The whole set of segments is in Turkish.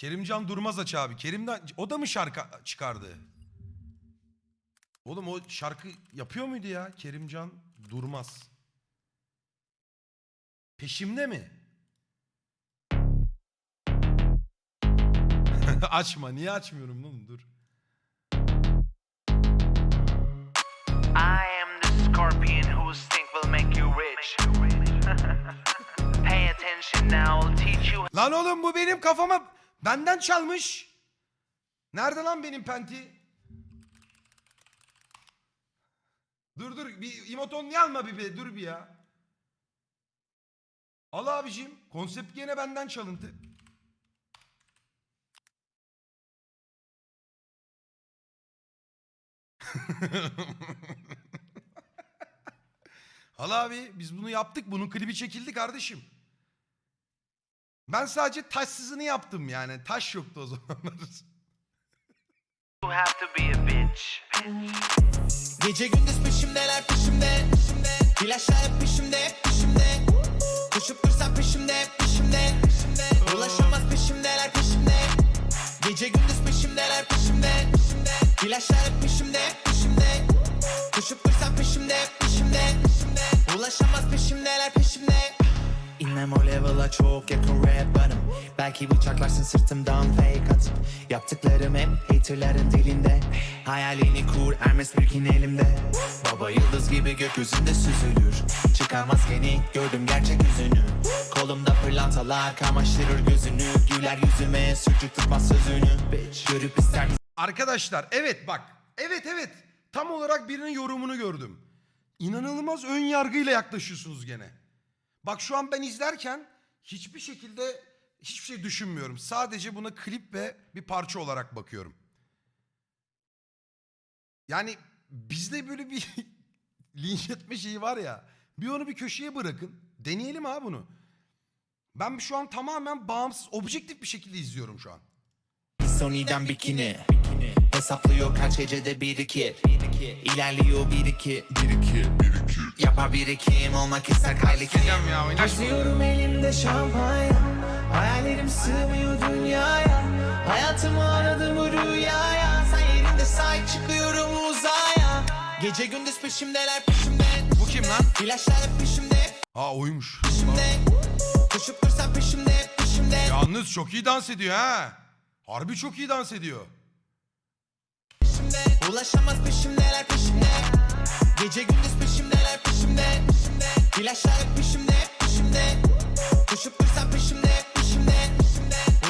Kerimcan Durmaz aç abi. Kerim'den o da mı şarkı çıkardı? Oğlum o şarkı yapıyor muydu ya? Kerimcan Durmaz. Peşimde mi? Açma. Niye açmıyorum oğlum? Dur. I am the scorpion whose sting will make you rich. Pay attention now, I'll teach you Lan oğlum bu benim kafama benden çalmış. Nerede lan benim penti? Dur dur bir imoton niye alma bir be dur bir ya. Al abicim konsept gene benden çalıntı. Al abi biz bunu yaptık bunun klibi çekildi kardeşim. Ben sadece taşsızını yaptım yani. Taş yoktu o zamanlar. You have to be a bitch. Gece gündüz peşimdeler peşimde İlaçlar hep peşimde hep peşimde. Koşup dursam peşimde hep peşimde. Ulaşamaz peşimdeler peşimde. Gece gündüz peşimdeler peşimde İlaçlar hep peşimde hep peşimde. Koşup dursam peşimde hep peşimde Ulaşamaz peşimdeler peşimde. İnmem o level'a çok yakın rap varım Belki bıçaklarsın sırtımdan fake atıp Yaptıklarım hep haterların dilinde Hayalini kur Hermes Birkin elimde Baba yıldız gibi gökyüzünde süzülür Çıkar maskeni gördüm gerçek yüzünü Kolumda pırlantalar kamaştırır gözünü Güler yüzüme sürcük tutmaz sözünü Bitch. Görüp ister? Arkadaşlar evet bak. Evet evet. Tam olarak birinin yorumunu gördüm. İnanılmaz ön yargıyla yaklaşıyorsunuz gene. Bak şu an ben izlerken hiçbir şekilde hiçbir şey düşünmüyorum. Sadece buna klip ve bir parça olarak bakıyorum. Yani bizde böyle bir linç etme şeyi var ya. Bir onu bir köşeye bırakın. Deneyelim ha bunu. Ben şu an tamamen bağımsız, objektif bir şekilde izliyorum şu an. Sony'den bikini Hesaplıyor kaç gecede birikir İlerliyor bir iki Yapar birikim olmak ister Kylie Kim Taşıyorum elimde şampanya. Hayallerim sığmıyor dünyaya. Hayatımı aradım bu rüyaya. Sen yerinde sahip çıkıyorum uzaya. Gece gündüz peşimdeler peşimde. Bu kim lan? İlaçlar hep peşimde. Aa oymuş. peşimde. Koşup dursam peşimde peşimde. Yalnız çok iyi dans ediyor ha. Harbi çok iyi dans ediyor. Ulaşamaz peşimdeler peşimde. Gece gündüz peşimdeler peşimde. İlaçlar hep peşimde peşimde. Koşup dursam peşimde peşimde.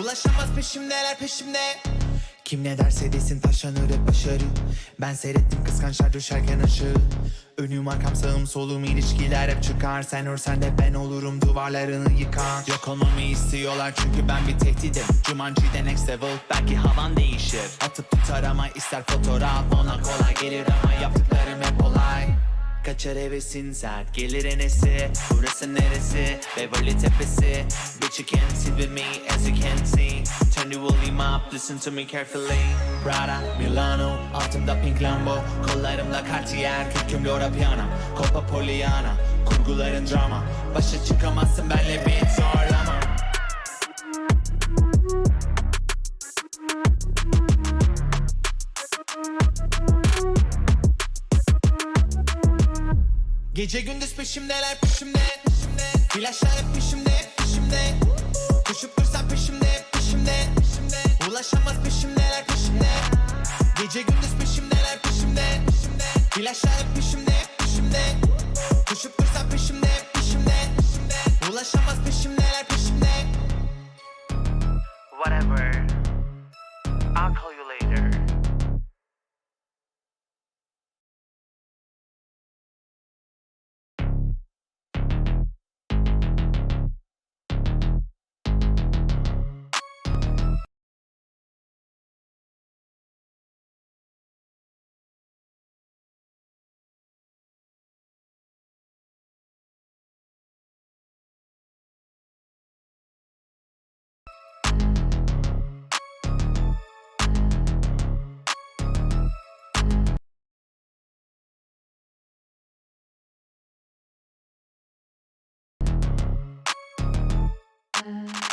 Ulaşamaz peşimdeler peşimde kim ne derse desin taşlanır hep başarı. Ben seyrettim kıskançlar düşerken aşağı. Önüm arkam sağım solum ilişkiler hep çıkar. Sen örsen de ben olurum duvarlarını yıkan Yok olmamı istiyorlar çünkü ben bir tehdidim Jumanji'de next level belki havan değişir. Atıp tutar ama ister fotoğraf ona kolay gelir ama yaptıklarım hep olay Kaçar hevesin sert gelir enesi. Burası neresi? Beverly Tepesi. Bitch you can't sit with me as you can see. Turn the volume up listen to me carefully. Prada, Milano Altımda pink Lambo. Kollarımda Cartier Kürküm Laura Piana Copa Poliana Kurguların drama. Başa çıkamazsın benle bir zorlama Gece gündüz peşimdeler peşimde İlaçlar hep peşimde peşimde. Koşup dursam peşimde peşimde Ulaşamaz peşimdeler peşimde. Gece gündüz peşimdeler peşimde İlaçlar hep peşimde peşimde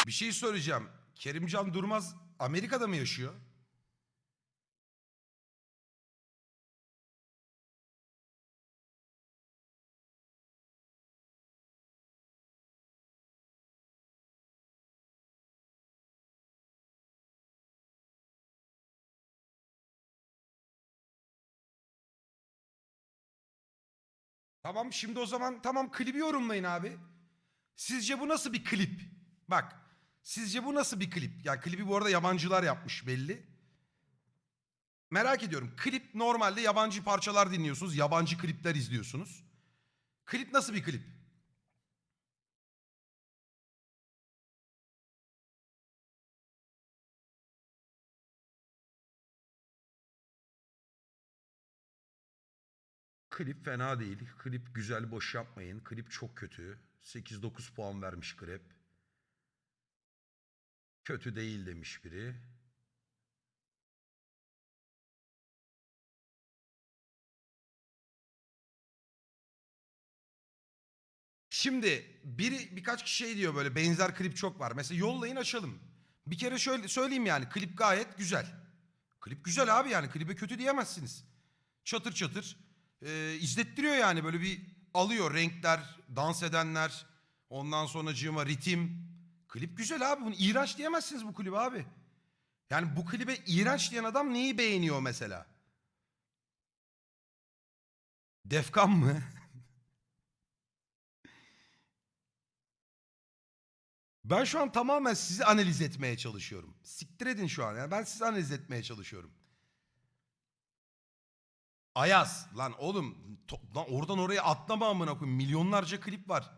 Bir şey söyleyeceğim. Kerimcan Durmaz Amerika'da mı yaşıyor? Tamam şimdi o zaman tamam klibi yorumlayın abi. Sizce bu nasıl bir klip? Bak sizce bu nasıl bir klip? Ya klibi bu arada yabancılar yapmış belli. Merak ediyorum. Klip normalde yabancı parçalar dinliyorsunuz. Yabancı klipler izliyorsunuz. Klip nasıl bir klip? Klip fena değil. Klip güzel boş yapmayın. Klip çok kötü. 8-9 puan vermiş Grep. Kötü değil demiş biri. Şimdi biri birkaç kişi şey diyor böyle benzer klip çok var. Mesela yollayın açalım. Bir kere şöyle söyleyeyim yani klip gayet güzel. Klip güzel abi yani klibe kötü diyemezsiniz. Çatır çatır e, izlettiriyor yani böyle bir alıyor renkler, dans edenler, ondan sonra cığıma ritim. Klip güzel abi bunu iğrenç diyemezsiniz bu klibe abi. Yani bu klibe iğrenç diyen adam neyi beğeniyor mesela? Defkan mı? Ben şu an tamamen sizi analiz etmeye çalışıyorum. Siktir edin şu an. Yani ben sizi analiz etmeye çalışıyorum. Ayaz. Lan oğlum lan oradan oraya atlama amına koyayım. Milyonlarca klip var.